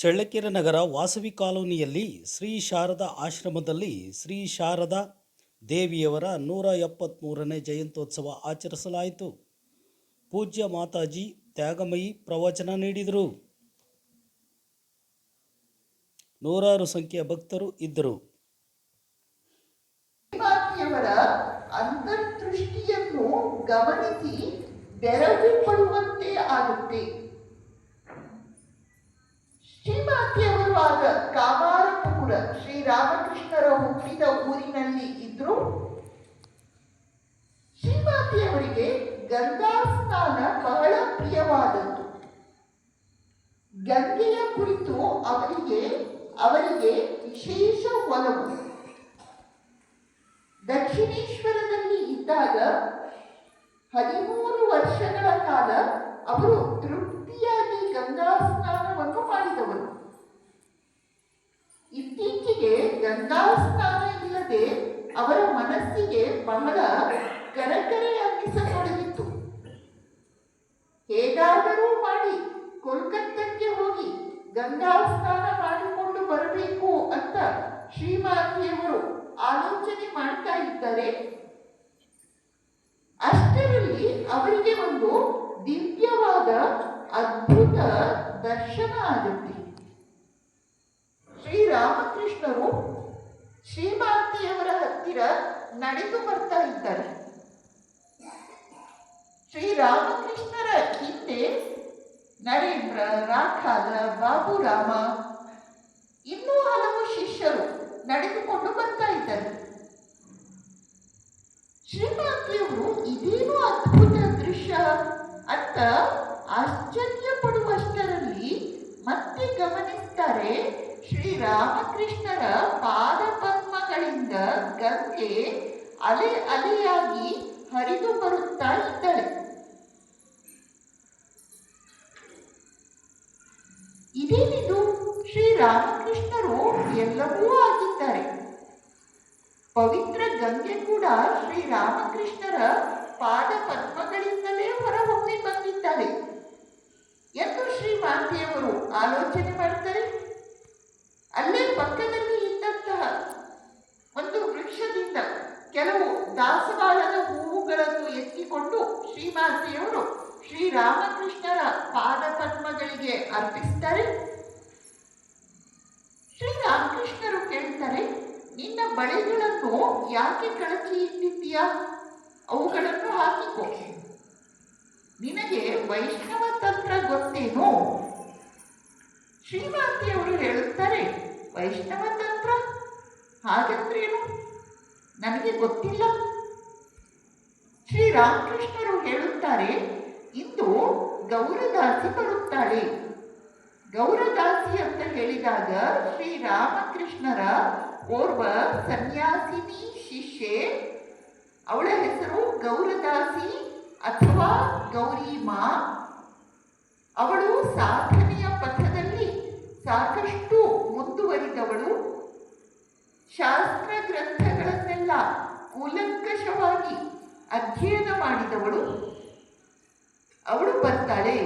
ಚಳ್ಳಕೆರೆ ನಗರ ವಾಸವಿ ಕಾಲೋನಿಯಲ್ಲಿ ಶ್ರೀ ಶಾರದಾ ಆಶ್ರಮದಲ್ಲಿ ಶ್ರೀ ಶಾರದಾ ದೇವಿಯವರ ನೂರ ಎಪ್ಪತ್ತ್ಮೂರನೇ ಜಯಂತ್ಯೋತ್ಸವ ಆಚರಿಸಲಾಯಿತು. ಪೂಜ್ಯ ಮಾತಾಜಿ ತ್ಯಾಗಮಯಿ ಪ್ರವಚನ ನೀಡಿದರು. ನೂರಾರು ಸಂಖ್ಯೆಯ ಭಕ್ತರು ಇದ್ದರು. ಅಂತರ್ದೃಷ್ಟಿಯನ್ನು ಗಮನಿಸಿ ಬೆರಗು ಪಡುವಂತೆ ಆಗುತ್ತೆ. ಶ್ರೀಮಾತೆಯವರು ಆದ ಶ್ರೀ ಶ್ರೀರಾಮಕೃಷ್ಣರ ಹುಟ್ಟಿದ ಊರಿನಲ್ಲಿ ಇದ್ರು ಶ್ರೀಮಾತೆಯವರಿಗೆ ಗಂಗಾ ಸ್ನಾನ ಬಹಳ ಪ್ರಿಯವಾದದ್ದು. ಗಂಗೆಯ ಕುರಿತು ಅವರಿಗೆ ಅವರಿಗೆ ವಿಶೇಷ ಒಲವು. ದಕ್ಷಿಣೇಶ್ವರದಲ್ಲಿ ಇದ್ದಾಗ ಹದಿಮೂರು ವರ್ಷಗಳ ಕಾಲ ಅವರು ತೃಪ್ತಿಯಾಗಿ ಗಂಗಾ ಸ್ನಾನವನ್ನು ಮಾಡಿದವರು ಇತ್ತೀಚೆಗೆ ಗಂಗಾ ಸ್ನಾನ ಇಲ್ಲದೆ ಅವರ ಮನಸ್ಸಿಗೆ ಬಹಳ ಕರಕರೆ ಹೇಗಾದರೂ ಮಾಡಿ ಕೋಲ್ಕತ್ತಕ್ಕೆ ಹೋಗಿ ಗಂಗಾ ಸ್ನಾನ ಮಾಡಿಕೊಂಡು ಬರಬೇಕು ಅಂತ ಶ್ರೀಮಾತೆಯವರು ಆಲೋಚನೆ ಮಾಡ್ತಾ ಇದ್ದಾರೆ ಅಷ್ಟರಲ್ಲಿ ಅವರಿಗೆ ಒಂದು ದಿವ್ಯವಾದ ಅದ್ಭುತ ದರ್ಶನ ಆಗುತ್ತೆ. ಶ್ರೀರಾಮಕೃಷ್ಣರು ಶ್ರೀಮಾತೆಯವರ ಹತ್ತಿರ ನಡೆದು ಬರ್ತಾ ಇದ್ದಾರೆ. ಶ್ರೀರಾಮಕೃಷ್ಣರ ಹಿಂದೆ ನರೇಂದ್ರ ರಾಖಾಲ ಬಾಬುರಾಮ ಇನ್ನೂ ಹಲವು ಶಿಷ್ಯರು ನಡೆದುಕೊಂಡು ಬರ್ತಾ ಇದ್ದಾರೆ. ಶ್ರೀಮಾತೆಯವರು ಇದೇನು ಅದ್ಭುತ ದೃಶ್ಯ ಅಂತ ಆಶ್ಚರ್ಯ ಪಡುವಷ್ಟರಲ್ಲಿ ಮತ್ತೆ ಗಮನಿಸ್ತಾರೆ ಶ್ರೀರಾಮಕೃಷ್ಣರ ಪಾದ ಪದ್ಮಗಳಿಂದ ಗಂಗೆ ಅಲೆ ಅಲೆಯಾಗಿ ಹರಿದು ಬರುತ್ತಾ ಇದ್ದಳೆ. ಇದೇನಿದು? ಶ್ರೀರಾಮಕೃಷ್ಣರು ಎಲ್ಲವೂ ಆಗಿದ್ದಾರೆ. ಪವಿತ್ರ ಗಂಗೆ ಕೂಡ ಶ್ರೀರಾಮಕೃಷ್ಣರ ಪಾದ ಪದ್ಮಗಳಿಂದಲೇ ಹೊರಹೊಮ್ಮಿ ಬಂದಿದ್ದಾಳೆ. ಎಂದು ಶ್ರೀಮಾತೆಯವರು ಆಲೋಚನೆ ಮಾಡ್ತಾರೆ? ಅಲ್ಲೇ ಪಕ್ಕದಲ್ಲಿ ಇದ್ದಂತಹ ಒಂದು ವೃಕ್ಷದಿಂದ ಕೆಲವು ದಾಸವಾಳದ ಹೂವುಗಳನ್ನು ಎತ್ತಿಕೊಂಡು ಶ್ರೀಮಾತೆಯವರು ಶ್ರೀರಾಮಕೃಷ್ಣರ ಪಾದ ಪದ್ಮಗಳಿಗೆ ಅರ್ಪಿಸ್ತಾರೆ. ಶ್ರೀರಾಮಕೃಷ್ಣರು ಕೇಳ್ತಾರೆ, ನಿನ್ನ ಬಳೆಗಳನ್ನು ಯಾಕೆ ಕಳಚಿ ಇಟ್ಟಿದ್ದೀಯಾ? ಅವುಗಳನ್ನು ಹಾಕಿಕೊ. ನಿನಗೆ ವೈಷ್ಣವ ತಂತ್ರ ಗೊತ್ತೇನು? ಶ್ರೀಮಾತಿಯವರು ಹೇಳುತ್ತಾರೆ ವೈಷ್ಣವ ತಂತ್ರ ಹಾಗಂದ್ರೇನು? ನನಗೆ ಗೊತ್ತಿಲ್ಲ. ಶ್ರೀರಾಮಕೃಷ್ಣರು ಹೇಳುತ್ತಾರೆ, ಇಂದು ಗೌರದಾಸಿ ಬರುತ್ತಾಳೆ. ಗೌರದಾಸಿ ಅಂತ ಹೇಳಿದಾಗ ಶ್ರೀರಾಮಕೃಷ್ಣರ ಓರ್ವ ಸನ್ಯಾಸಿನಿ, ಶಿಷ್ಯೆ, ಅವಳ ಹೆಸರು ಗೌರದಾಸಿ ಅಥವಾ ಗೌರಿ ಮಾ, ಅವಳು ಸಾಧನೆಯ ಪಥದಲ್ಲಿ ಸಾಕಷ್ಟು ಮುಂದುವರಿದವಳು. ಶಾಸ್ತ್ರ ಗ್ರಂಥಗಳನ್ನೆಲ್ಲ ಕೂಲಂಕಷವಾಗಿ ಅಧ್ಯಯನ ಮಾಡಿದವಳು. ಅವಳು ಬರ್ತಾಳೆ.